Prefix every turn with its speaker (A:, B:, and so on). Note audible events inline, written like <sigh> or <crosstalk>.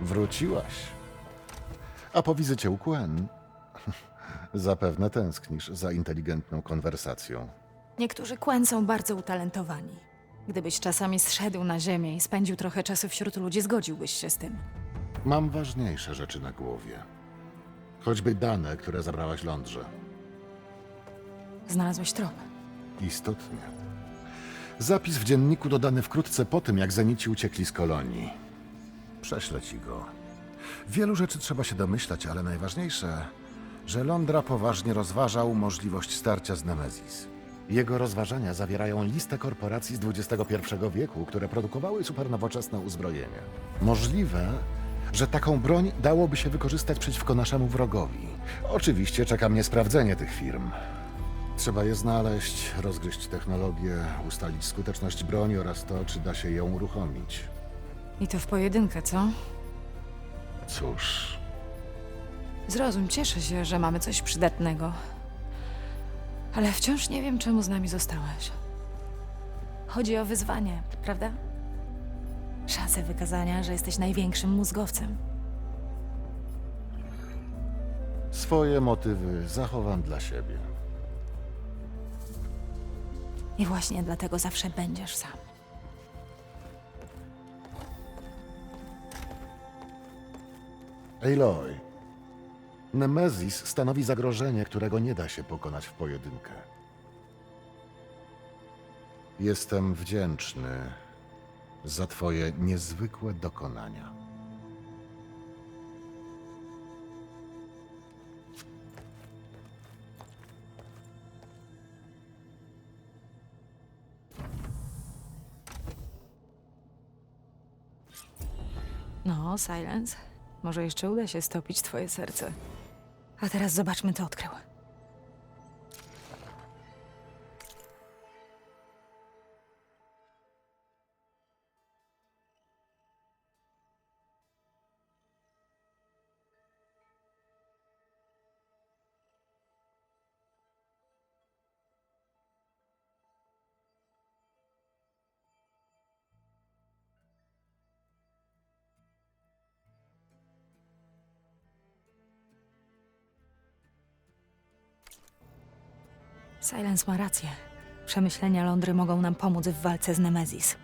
A: Wróciłaś. A po wizycie u Quen <laughs> zapewne tęsknisz za inteligentną konwersacją.
B: Niektórzy Quen są bardzo utalentowani. Gdybyś czasami zszedł na ziemię i spędził trochę czasu wśród ludzi, zgodziłbyś się z tym.
A: Mam ważniejsze rzeczy na głowie. Choćby dane, które zabrałaś Lądrze.
B: Znalazłeś trop.
A: Istotnie. Zapis w dzienniku dodany wkrótce po tym, jak Zenici uciekli z kolonii. Prześlę ci go. Wielu rzeczy trzeba się domyślać, ale najważniejsze, że Londra poważnie rozważał możliwość starcia z Nemezis. Jego rozważania zawierają listę korporacji z XXI wieku, które produkowały supernowoczesne uzbrojenie. Możliwe, że taką broń dałoby się wykorzystać przeciwko naszemu wrogowi. Oczywiście czeka mnie sprawdzenie tych firm. Trzeba je znaleźć, rozgryźć technologię, ustalić skuteczność broni oraz to, czy da się ją uruchomić.
B: I to w pojedynkę, co?
A: Cóż,
B: Zrozum, cieszę się, że mamy coś przydatnego. Ale wciąż nie wiem, czemu z nami zostałeś. Chodzi o wyzwanie, prawda? Szansę wykazania, że jesteś największym mózgowcem.
A: swoje motywy zachowam dla siebie.
B: I właśnie dlatego zawsze będziesz sam.
A: Aloy, Nemezis stanowi zagrożenie, którego nie da się pokonać w pojedynkę. Jestem wdzięczny za twoje niezwykłe dokonania.
B: No, Silence. Może jeszcze uda się stopić twoje serce. A teraz zobaczmy, co odkrył. Silence ma rację. Przemyślenia Londry mogą nam pomóc w walce z Nemezis.